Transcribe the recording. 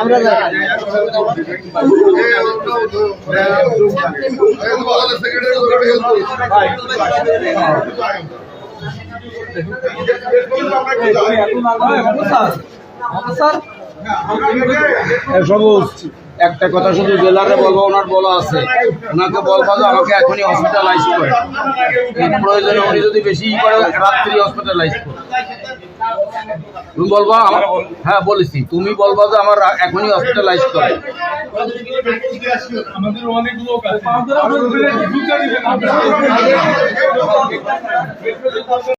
আমরা সবুজ। একটা কথা শুধু জেলারে বলব ওনার বলা আছে। ওনাকে বলব যে আমাকে এখনই হসপিটালাইজ করে। প্রয়োজনে উনি যদি বেশি করে রাত্রি হসপিটালাইজ করে। তুমি বলবা আমার হ্যাঁ বলেছি। তুমি বলবা যে আমার এখনই হসপিটালাইজ করে। আমাদের অনেক লোক আছে।